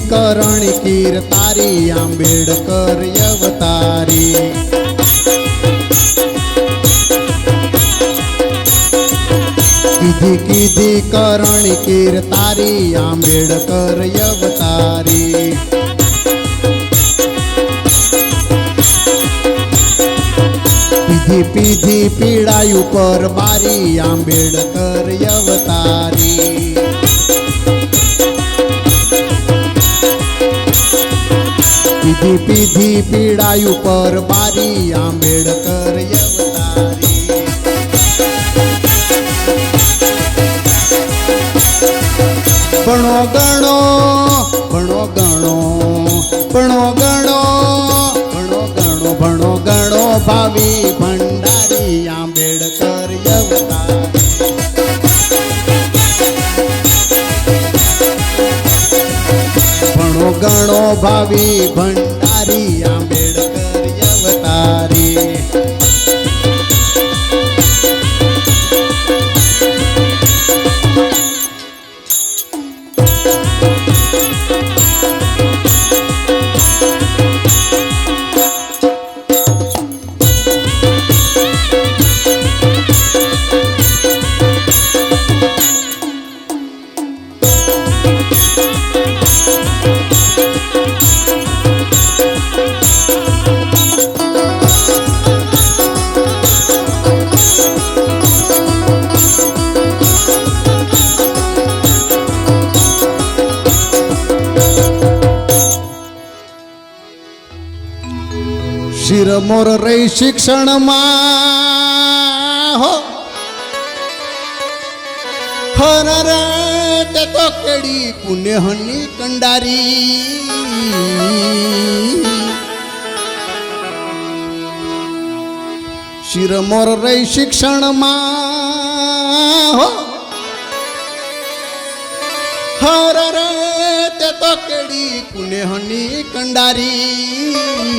કરણ કીર તારી આંબેડકર અવતારી. કીધી કીધી કરણ કીર તારી આંબેડકર અવતારી. પીધી પીધી પીડાયું પર બારી આંબેડકર અવતારી. પીધી પીધી પીડાયું પર બારી આંબેડકર ભણો ગણો ભણો ગણો ભણો ગણો ભણો ગણો ભણો ગણો ભાવિ. ગણો ભાવી ભંડારી શિરમોર રહી શિક્ષણમાં, હો. હર તે તો કેડી પુણ્યહની કંડારી. શિરમોર રહી શિક્ષણમાં, હો. હર રે તે તો કેડી પુણ્યહની કંડારી.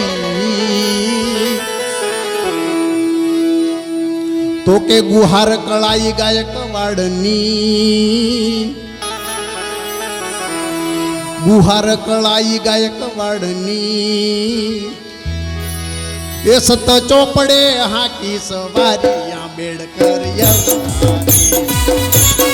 તો કે ગુહાર કળાઈ ગાયક વાડની ગુહાર કળાઈ ગાયક વાડની એ સત ચોપડે હાકી સવારી આંબેડકર બેડ એ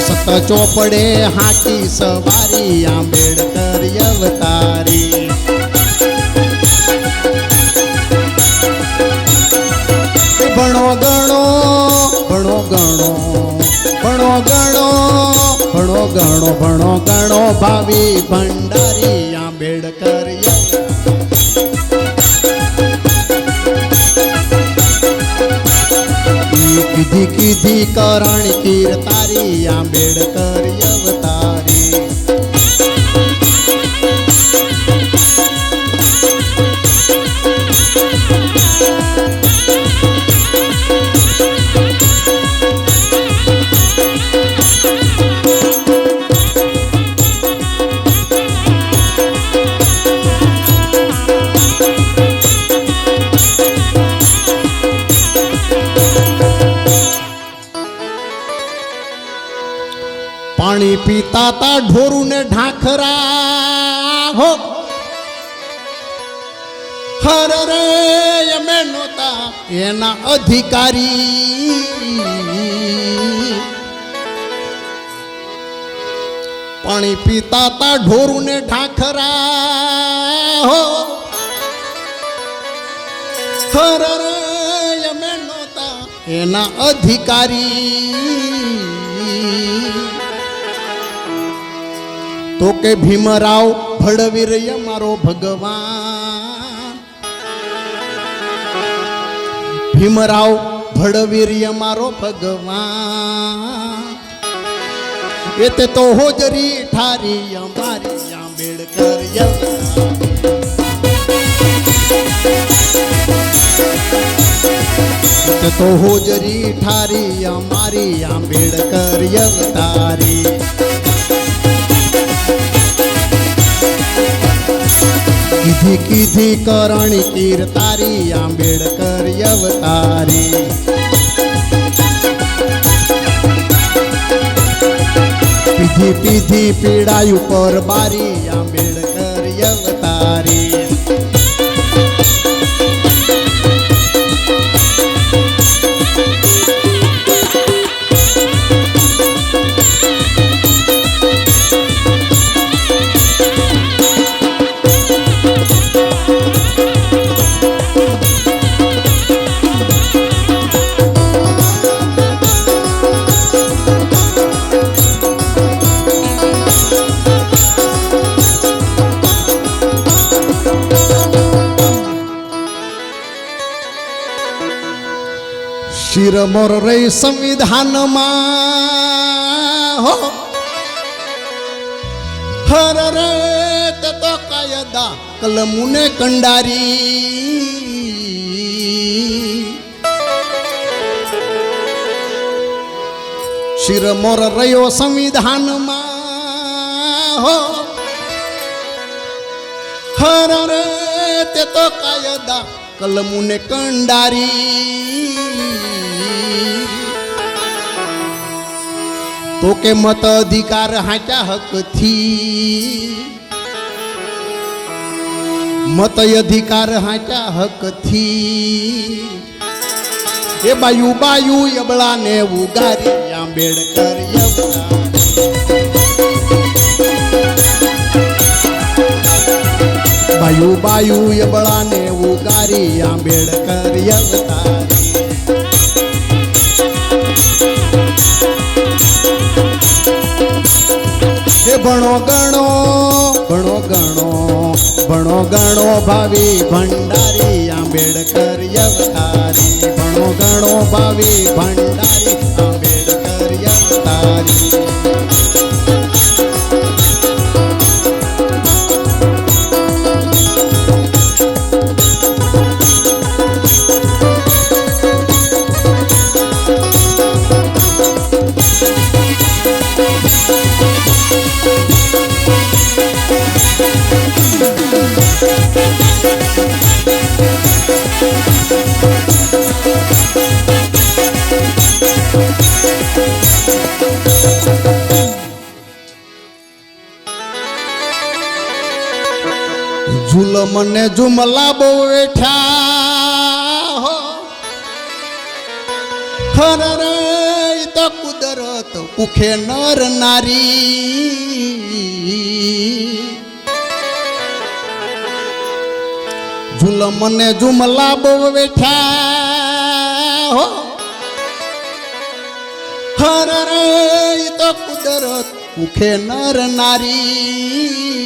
સત ચોપડે હાકી સવારી આંબેડકર અવતારી. ભણો ગણો ભણો ગણો ભણો ગણો ભણો ગણો ભણો ગણો, ભાવી ભંડારી આંબેડકર કીધી કીધી કરણ કીર તારી આંબેડકર પાણી પીતા તા ઢોરું ને ઢાખરા, હો. હર રે, અમે નોતા એના અધિકારી. પાણી પીતા તા ઢોરું ને ઢાખરા, હો. હર રે, અમે નોતા એના અધિકારી. તો કે ભીમરાવ ભડવીર મારો ભગવાન. ભીમરાવ ભડવીર મારો ભગવાન. એ તે તો હોજરી ઠારી અમારી આંબેડકર તે તો હોજરી ઠારી અમારી આંબેડકર અવતારી કીધી કીધી કરણી કીર તારી આંબેડકર અવતારી. પીધી પીધી પીડાયું પર બારી આંબેડકર શિરમોર રહી સંવિધાનમાં હો હર રે તે તો કાયદા કલમુને કંડારી શિરમોર રહ્યો સંવિધાનમાં હો હર રે તે તો કાયદા કલમુને કંડારી તો કે મત અધિકાર હાચા હકથી. મત અધિકાર હાચા હકથી. એ બાયુ બાયુ યબળાને ઉગારી આંબેડકર યબળા બાયુ બાયુ યબળાને ઉગારી આંબેડકર અવતારી ભણો ભાવી ભંડારી આંબેડકર અવતારી ભણો ઘણો ભાવી ભંડારી. ઝુલમ ને જુમલા બહુ વેઠા હો હર રે ઈ તો કુદરત કુખે નર નારી ઝુલમ ને જુમલા બહુ વેઠા હો હર રે ઈ તો કુદરત કુખે નર નારી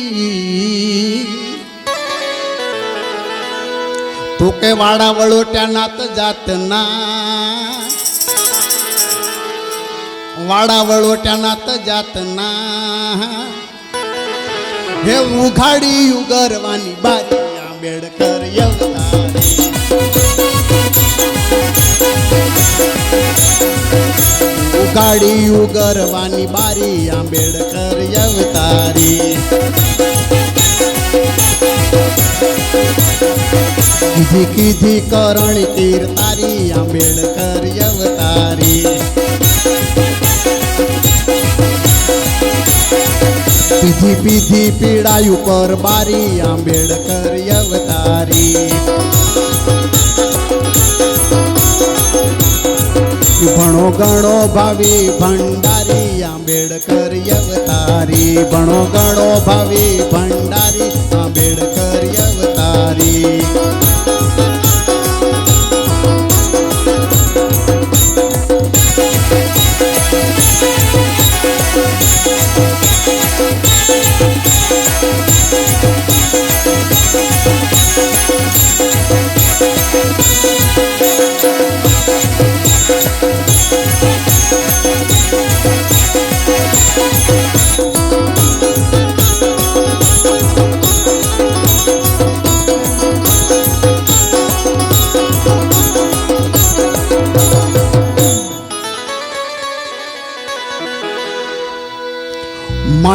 તો વાડા વળોટ્યા નાત જાતના. વાડા વળોટ્યા નાત જાતના. હે ઉઘાડી ઉગરવાની બારી આંબેડકર ઉગાડી ઉગરવાની બારી આંબેડકર અવતારી કીધી કીધી કરણ કીર્તારી આંબેડકર અવતારી. પીધી પીધી પીડાયું પર બારી, આંબેડકર અવતારી. ભણો ગણો ભાવી ભંડારી, આંબેડકર અવતારી. ભણો ગણો ભાવી ભંડારી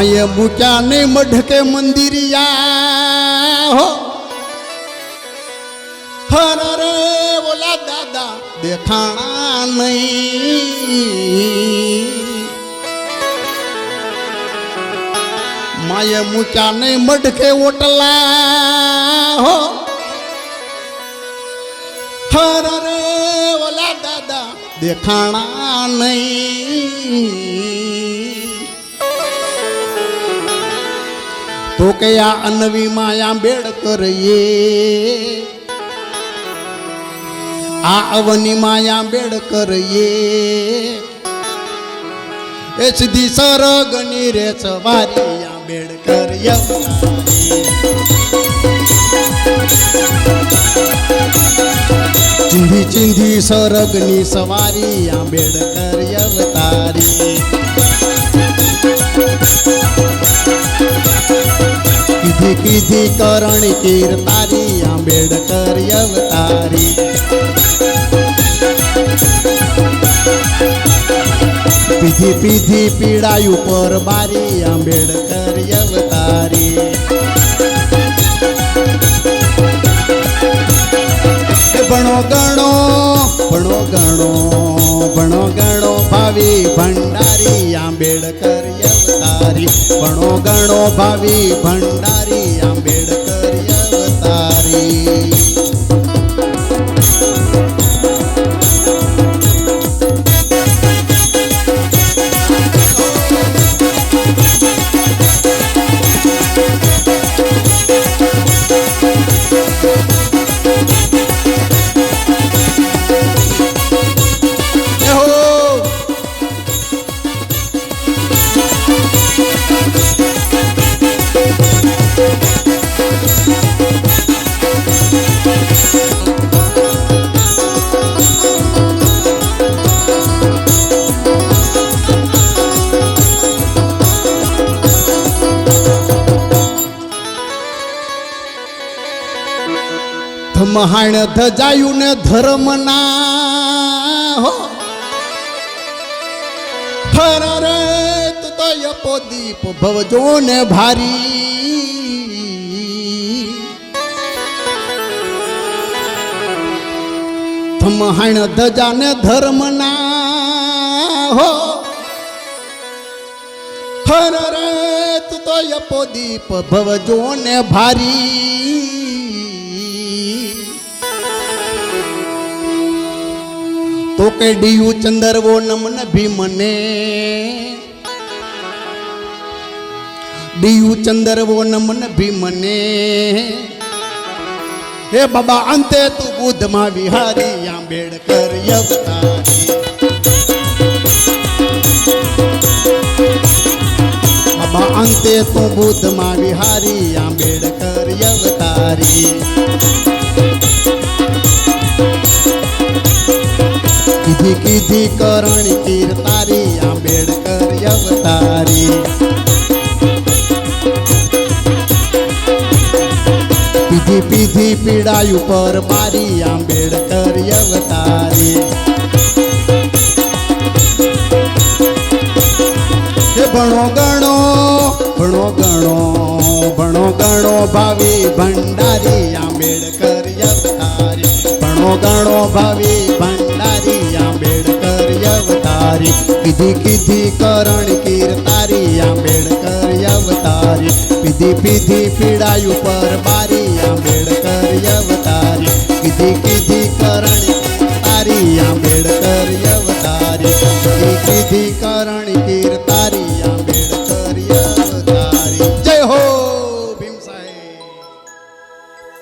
માય મૂક્યા ને મઢકે મંદિરિયા, હો. હર રે બોલા, દાદા, દેખાણા નહીં. માએ મૂક્યા નહીં મઢકે ઓટલા, હો. હર રે ઓલા દાદા, દેખાણા નહીં. તો કે આ અનવી માયા બેડ કરીએ. આ અવની માયા બેડ કરીએ. એ સીધી સરગની રે સવારી આ બેડ કરીએ. ચિંધી ચિંધી સરગની સવારી આ બેડ કરી અવતારી. કીધી કરણ કીર તારી આંબેડકર અવતારી. પીધી પીધી પીડાયું પર બારી આંબેડકર અવતારી. ભણો ગણો ભણો ગણો ભણો ગણો ભાવી ભંડારી આંબેડકર અવતારી ભણો ગણો ભાવી ભંડારી આંબેડકર ધમહાણ ધજાયું ને ધર્મના, હો. હર રે તું યપો દીપ ભવજો ને ભારી. મહાણ ધજા ને ધર્મના, હો. હર રે તું તો યપો દીપ ભવજો ને ભારી. તો કે ડીયુ ચંદરવો નમન ભીમને ડીયુ ચંદરવો નમન ભીમને હે બાબા અંતે તું બુદ્ધમાં વિહારી આંબેડકર અવતારી બાબા અંતે તું બુદ્ધમાં વિહારી આંબેડકર અવતારી કીધી કીધી કરણ તીર તારી આંબેડકર અવતારી. પીધી પીધી પીડાયું પર મારી આંબેડકર અવતારી. ભણો ગણો ભણો ગણો ભણો ગણો ભાવી ભંડારી આંબેડકર અવતારી. ભણો ગણો ભાવિ કીધી કીધી કરણ કીર તારી આંબેડકર અવતારી. પીધી પીધી પીડાયું પર બારી આંબેડકર અવતારી. કીધી કીધી